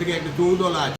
থেকে একটা চৌদলা আছে।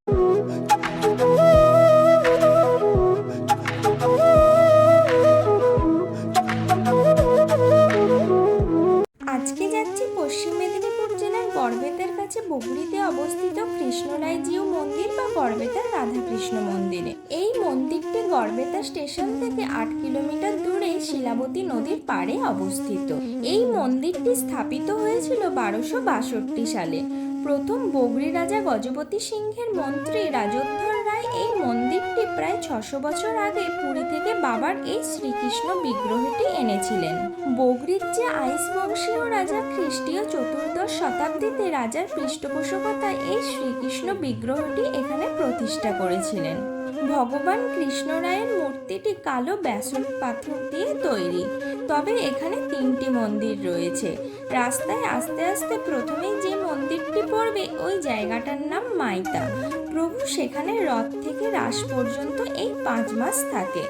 আজকে যাচ্ছি পশ্চিম মেদিনীপুর জেলার গড়বেতার কাছে বগুড়িতে অবস্থিত কৃষ্ণরায়জিউ মন্দির বা গড়বেতার রাধাকৃষ্ণ মন্দিরে। এই মন্দিরটি গড়বেতা স্টেশন থেকে আট কিলোমিটার দূরে শিলাবতী নদীর পাড়ে অবস্থিত। এই মন্দিরটি স্থাপিত হয়েছিল বারোশো বাষট্টি সালে। প্রথম বগরি রাজা গজপতি সিংহের মন্ত্রী রাজোদ্ধর রায় এই মন্দিরটি প্রায় ছশো বছর আগে পুরী থেকে বাবার এই শ্রীকৃষ্ণ বিগ্রহটি এনেছিলেন। বগরির যে আইস বংশীয় রাজা খ্রিস্টীয় চতুর্দশ শতাব্দীতে রাজার পৃষ্ঠপোষকতায় এই শ্রীকৃষ্ণ বিগ্রহটি এখানে প্রতিষ্ঠা করেছিলেন। ভগবান কৃষ্ণ রায়ের মূর্তিটি কালো ব্যাসন পাথর দিয়ে তৈরি। তবে এখানে তিনটি মন্দির রয়েছে। রাস্তায় আস্তে আস্তে প্রথমেই যে মন্দিরটি পড়বে, ওই জায়গাটার নাম মাইতা। প্রভু সেখানে রথ থেকে রাস পর্যন্ত এই পাঁচ মাস থাকে।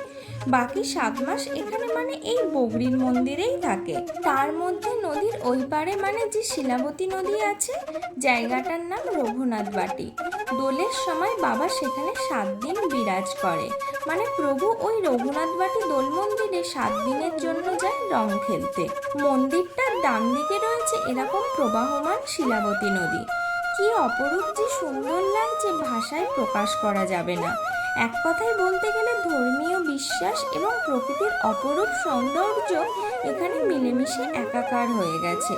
বাকি সাত মাস এখানে মানে এই বগরির মন্দিরেই থাকে। তার মধ্যে নদীর ওই পারে মানে যে শিলাবতী নদী আছে, জায়গাটার নাম রঘুনাথ বাটি। দোলের সময় বাবা সেখানে সাত দিন বিরাজ করে। মানে প্রভু ওই রঘুনাথ বাটি দোল মন্দিরে সাত দিনের জন্য যায় রং খেলতে। মন্দিরটার ডান দিকে রয়েছে এরকম প্রবাহমান শিলাবতী নদী। কি অপরূপ যে সুন্দর লাগছে ভাষায় প্রকাশ করা যাবে না। এক কথায় বলতে গেলে ধর্মীয় বিশ্বাস এবং প্রকৃতির অপরূপ সৌন্দর্য এখানে মিলেমিশে একাকার হয়ে গেছে।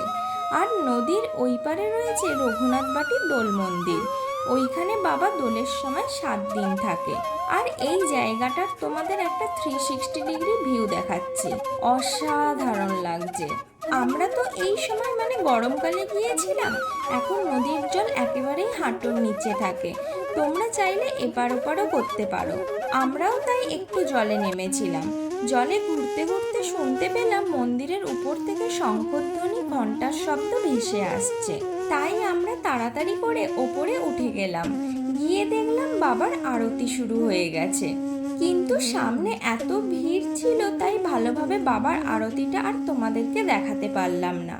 আর নদীর ওই পারে রয়েছে রঘুনাথ বাটি দোল মন্দির। ওইখানে বাবা দোলের সময় সাত দিন থাকে। আর এই জায়গাটার তোমাদের একটা থ্রি সিক্সটি ডিগ্রি ভিউ দেখাচ্ছি। অসাধারণ লাগছে। আমরা তো এই সময় মানে গরমকালে গিয়েছিলাম। এখন নদীর জল একেবারেই হাঁটুর নিচে থাকে। তোমরা চাইলে এপার ওপারও করতে পারো। আমরাও তাই একটু জলে নেমেছিলাম। জলে ঘুরতে ঘুরতে শুনতে পেলাম মন্দিরের উপর থেকে শঙ্খধ্বনি ঘণ্টার শব্দ ভেসে আসছে। তাই আমরা তাড়াতাড়ি করে ওপরে উঠে গেলাম। গিয়ে দেখলাম বাবার আরতি শুরু হয়ে গেছে। কিন্তু সামনে এত ভিড় ছিল, তাই ভালোভাবে বাবার আরতিটা আর তোমাদেরকে দেখাতে পারলাম না।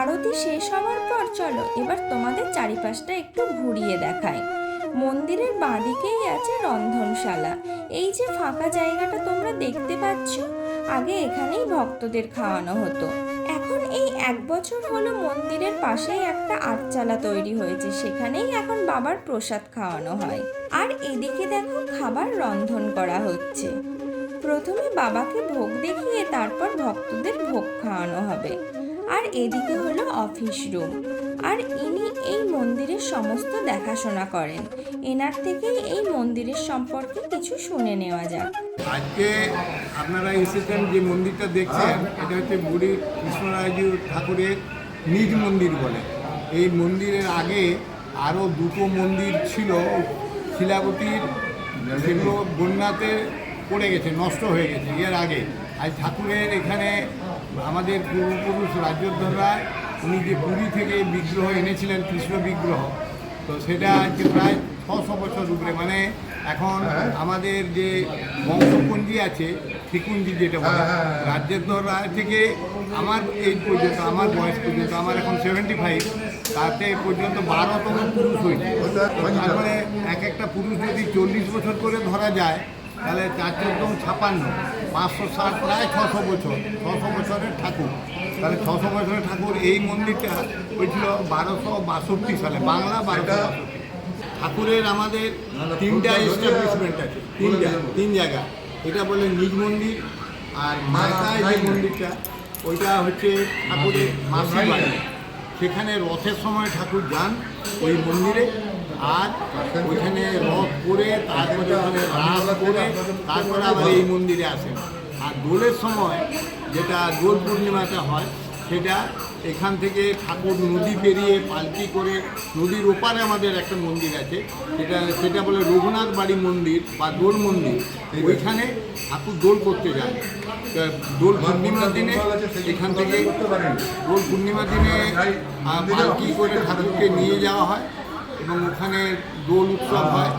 আরতি শেষ হওয়ার পর চলো, এবার তোমাদের চারিপাশটা একটু ঘুরিয়ে দেখাই। মন্দিরের বাঁদিকেই আছে রন্ধনশালা। এই যে ফাঁকা জায়গাটা তোমরা দেখতে পাচ্ছ, আগে এখানেই ভক্তদের খাওয়ানো হতো। এই এক বছর হলো মন্দিরের পাশেই একটা আটচালা তৈরি হয়েছে, সেখানেই এখন বাবার প্রসাদ খাওয়ানো হয়। আর এদিকে দেখো খাবার রন্ধন করা হচ্ছে। প্রথমে বাবাকে ভোগ দেখিয়ে তারপর ভক্তদের ভোগ খাওয়ানো হবে। আর এদিকে হলো অফিস রুম আর ইনি এই মন্দিরের সমস্ত দেখাশোনা করেন। এনার থেকেই এই মন্দিরের সম্পর্কে কিছু শুনে নেওয়া যাক। আজকে আপনারা এসেছেন যে মন্দিরটা দেখছেন, এটা হচ্ছে বুড়ি কৃষ্ণরাজু ঠাকুরের নিজ মন্দির বলে। এই মন্দিরের আগে আরও দুটো মন্দির ছিল, শিলাবতীর সেগুলো বন্যাতে পড়ে গেছে, নষ্ট হয়ে গেছে, এর আগে। আজ ঠাকুরের এখানে আমাদের পূর্বপুরুষ রাজ্যোদ্ধর রায় উনি যে পুরী থেকে বিগ্রহ এনেছিলেন কৃষ্ণ বিগ্রহ তো সেটা আজকে প্রায় ছশো বছর উপরে। মানে এখন আমাদের যে বংশপঞ্জি আছে ত্রিকুঞ্জি যেটা বলে রাজ্যোদ্ধর রায় থেকে আমার এই পর্যন্ত আমার বয়স পর্যন্ত আমার এখন সেভেন্টি ফাইভ তাতে পর্যন্ত বারোতম পুরুষ হয়েছে। তার মানে এক একটা পুরুষ যদি চল্লিশ বছর করে ধরা যায় তাহলে চার চোদ্দম ছাপান্ন, পাঁচশো ষাট, প্রায় ছশো বছর, ছশো বছরের ঠাকুর। তাহলে ছশো বছরের ঠাকুর এই মন্দিরটা হয়েছিল বারোশো বাষট্টি সালে, বাংলা বাষট্টি। ঠাকুরের আমাদের তিনটা এস্টাবলিশমেন্ট আছে, তিনটা, তিন জায়গা। এটা বলে নিজ মন্দির আর মাতায় যে মন্দিরটা, ওইটা হচ্ছে ঠাকুরের মাসি বাড়ি। সেখানে রথের সময় ঠাকুর যান ওই মন্দিরে। আর ওইখানে রথ করে, তারপরে ওখানে রাস করে, তারপরে আবার এই মন্দিরে আসেন। আর দোলের সময় যেটা দোল পূর্ণিমাতে হয়, সেটা এখান থেকে ঠাকুর নদী পেরিয়ে পালকি করে নদীর ওপারে আমাদের একটা মন্দির আছে, সেটা সেটা বলে রঘুনাথ বাড়ি মন্দির বা দোল মন্দির। ওইখানে ঠাকুর দোল করতে যায়। দোল পূর্ণিমার দিনে এখান থেকে দোল পূর্ণিমার দিনে পালকি করে ঠাকুরকে নিয়ে যাওয়া হয়। এবং ওখানে দোল উৎসব হয়।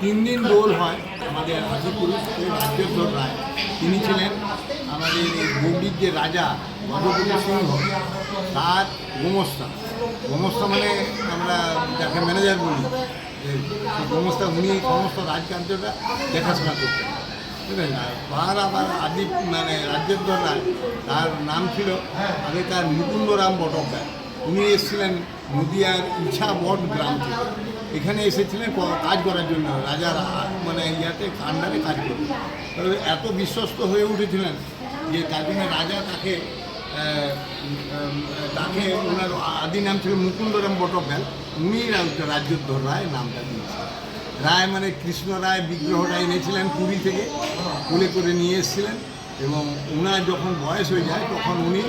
তিন দিন দোল হয় আমাদের আদিপুরুষ রাজ্যধর রায়। তিনি ছিলেন আমাদের এই গৌরীর যে রাজা, গজপতি সিংহ, তার গোমস্তা। গোমস্তা মানে আমরা যাকে ম্যানেজার বলি, যে সমস্ত উনি সমস্ত রাজকার্যটা দেখাশোনা করতেন। বুঝলেন? পাহাড় আবার আদি মানে রাজ্যের রায়, তার নাম ছিল আগেকার মুকুন্দরাম বটকদার উনি এসেছিলেন নদিয়ার ইছা বট গ্রাম। থেকে এখানে এসেছিলেন কাজ করার জন্য। রাজার মানে ইয়াতে কান্ডারে কাজ করতে তবে এত বিশ্বস্ত হয়ে উঠেছিলেন যে তার জন্য রাজা তাকে তাকে ওনার আদি নাম ছিল মুকুন্দরাম বটকদার উনি রাজ্যোদ্ধর রায় নামটা দিয়েছিলেন। রায় মানে কৃষ্ণ রায় বিগ্রহটা এনেছিলেন পুরী থেকে। কোলে করে নিয়ে এসেছিলেন। এবং ওনার যখন বয়স হয়ে যায়, তখন উনি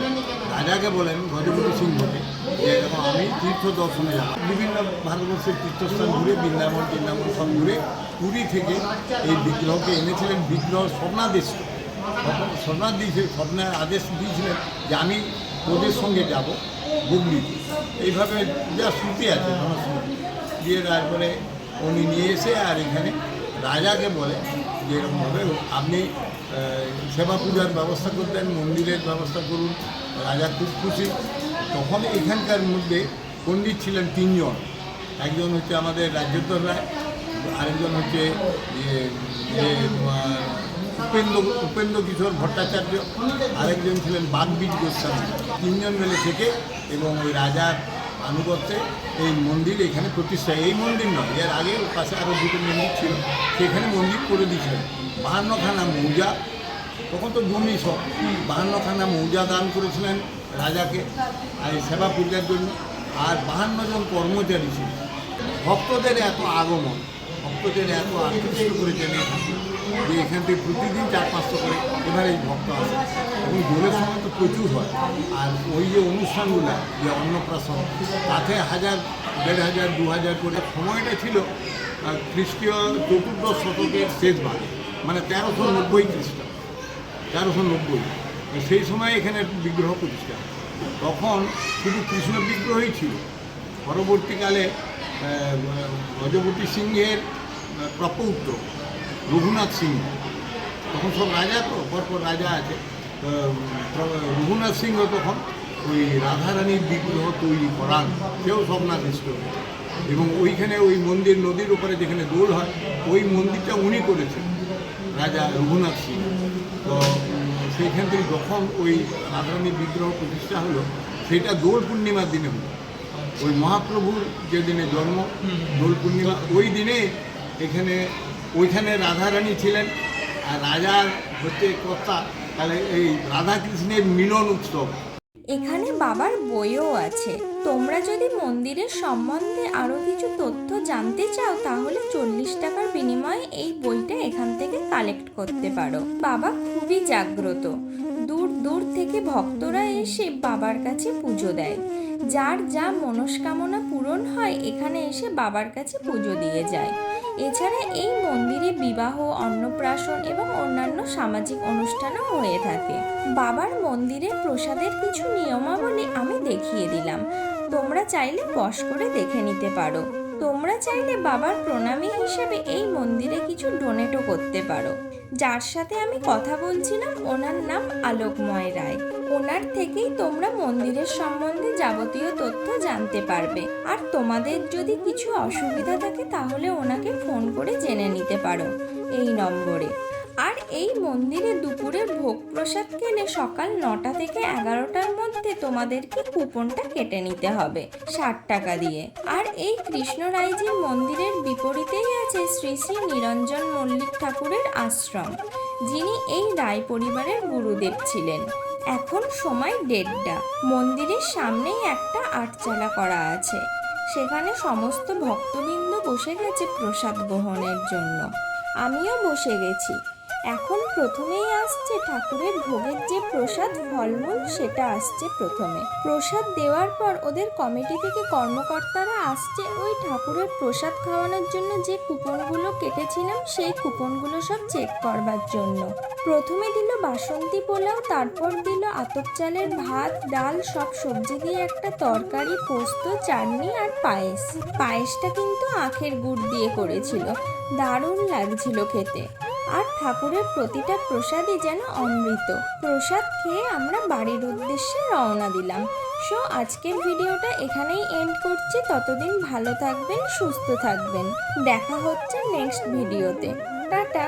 রাজাকে বলেন, গজপতি সিংহকে, যে এরকম আমি তীর্থ দর্শনে যাব। বিভিন্ন ভারতবর্ষের তীর্থস্থান ঘুরে, বৃন্দাবন বৃন্দাবন সব ঘুরে পুরী থেকে এই বিগ্রহকে এনেছিলেন। বিগ্রহ স্বপ্নাদেশ। স্বপ্নাদ দিয়েছে স্বপ্নের আদেশ দিয়েছিলেন যে আমি তোদের সঙ্গে যাব হুগলিতে। এইভাবে যা শ্রুতি আছে জনশ্রুতি দিয়ে তারপরে উনি নিয়ে এসে আর এখানে রাজাকে বলে যে এরকমভাবে আপনি সেবা পূজার ব্যবস্থা করতেন মন্দিরের ব্যবস্থা করুন, রাজা খুব খুশি। তখন এখানকার মধ্যে পণ্ডিত ছিলেন তিনজন। একজন হচ্ছে আমাদের রাজ্যোত্তর রায় আরেকজন হচ্ছে উপেন্দ্র উপেন্দ্র কিশোর ভট্টাচার্য, আরেকজন ছিলেন বাগবীজ গোস্বামী। তিনজন মিলে থেকে এবং ওই রাজার আনুগত্যে এই মন্দির এখানে প্রতিষ্ঠা এই মন্দির নয়, এর আগে পাশে আরও দুটো মন্দির ছিল, সেখানে মন্দির করে দিয়েছিলেন। বাহান্নখানা মৌজা, তখন তো জমি সব। বাহান্নখানা মৌজা দান করেছিলেন রাজাকে, আর সেবা পূজার জন্য। আর বাহান্ন জন কর্মচারী ছিল। ভক্তদের এত আগমন, ভক্তদের এত আকৃষ্ট করেছেন যে এখান থেকে প্রতিদিন চার পাঁচশো করে এবারে এই ভক্ত আসে। এবং দোলের সময় তো প্রচুর হয়। আর ওই যে অনুষ্ঠানগুলো, যে অন্নপ্রাশন, তাতে হাজার, দেড় হাজার, দু হাজার করে সময়টা ছিল খ্রিস্টীয় চতুর্দশ শতকের শেষ ভাগে। মানে তেরোশো নব্বই খ্রিস্টাব্দ। তেরোশো নব্বই। সেই সময় এখানে বিগ্রহ প্রতিষ্ঠা তখন শুধু কৃষ্ণ বিগ্রহই ছিল। পরবর্তীকালে গজপতি সিংহের প্রপৌত্র রঘুনাথ সিং। তখন সব রাজা তো, পরপর রাজা আছে। রঘুনাথ সিংহ তখন ওই রাধারানীর বিগ্রহ তৈরি করান। সেও স্বপ্নাদিষ্ট এবং ওইখানে ওই মন্দির, নদীর উপরে যেখানে দোল হয়, ওই মন্দিরটা উনি করেছেন, রাজা রঘুনাথ সিং। তো, সেইখান থেকে যখন ওই রাধারানীর বিগ্রহ প্রতিষ্ঠা হলো সেটা দোল পূর্ণিমার দিনে হলো। ওই মহাপ্রভুর যে দিনে জন্ম, দোল পূর্ণিমা, ওই দিনে এখানে ওইখানে রাধারানী ছিলেন, আর রাজার হচ্ছে কর্তা, তাহলে এই রাধাকৃষ্ণের মিলন উৎসব। এখানে বাবার বইও আছে। তোমরা যদি মন্দিরের সম্বন্ধে আরও কিছু তথ্য জানতে চাও, তাহলে চল্লিশ টাকার বিনিময়ে এই বইটা এখান থেকে কালেক্ট করতে পারো। বাবা খুবই জাগ্রত। দূর দূর থেকে ভক্তরা এসে বাবার কাছে পুজো দেয়। যার যা মনস্কামনা পূরণ হয়, এখানে এসে বাবার কাছে পুজো দিয়ে যায়। এছাড়া এই মন্দিরে বিবাহ, অন্নপ্রাশন এবং অন্যান্য সামাজিক অনুষ্ঠানও হয়ে থাকে। বাবার মন্দিরে প্রসাদের কিছু নিয়মাবলী আমি দেখিয়ে দিলাম। তোমরা চাইলে বস করে দেখে নিতে পারো। তোমরা চাইলে বাবার প্রণামী হিসেবে এই মন্দিরে কিছু ডোনেটও করতে পারো। যার সাথে আমি কথা বলছিলাম, ওনার নাম আলোকময় রায়। ওনার থেকেই তোমরা মন্দিরের সম্বন্ধে যাবতীয় তথ্য জানতে পারবে। আর তোমাদের যদি কিছু অসুবিধা থাকে, তাহলে ওনাকে ফোন করে জেনে নিতে পারো। এই নম্বরে। আর এই মন্দিরে দুপুরের ভোগ প্রসাদ কেনে সকাল নটা থেকে এগারোটার মধ্যে তোমাদেরকে কুপনটা কেটে নিতে হবে ষাট টাকা দিয়ে। আর এই কৃষ্ণ কৃষ্ণরায়জির মন্দিরের বিপরীতেই আছে শ্রী শ্রী নিরঞ্জন মল্লিক ঠাকুরের আশ্রম, যিনি এই রায় পরিবারের গুরুদেব ছিলেন। এখন সময় দেড়টা, মন্দিরের সামনেই একটা আটচালা করা আছে। সেখানে সমস্ত ভক্তবৃন্দ বসে গেছে প্রসাদ গ্রহণের জন্য। আমিও বসে গেছি। এখন প্রথমেই আসছে ঠাকুরের ভোগের যে প্রসাদ, ফলমূল, সেটা আসছে প্রথমে। প্রসাদ দেওয়ার পর ওদের কমিটি থেকে কর্মকর্তারা আসছে ওই ঠাকুরের প্রসাদ খাওয়ানোর জন্য যে কুপনগুলো কেটেছিলাম, সেই কুপনগুলো সব চেক করবার জন্য। প্রথমে দিল বাসন্তী পোলাও, তারপর দিল আতপ চালের ভাত, ডাল, সব সবজি দিয়ে একটা তরকারি, পোস্ত, চাটনি আর পায়েস। পায়েসটা কিন্তু আখের গুড় দিয়ে করেছিল। দারুণ লাগছিল খেতে। আর ঠাকুরের প্রতিটা প্রসাদই যেন অমৃত। প্রসাদ খেয়ে আমরা বাড়ির উদ্দেশ্যে রওনা দিলাম। সো, আজকের ভিডিওটা এখানেই এন্ড করছি। ততদিন ভালো থাকবেন, সুস্থ থাকবেন। দেখা হচ্ছে নেক্সট ভিডিওতে টাটা!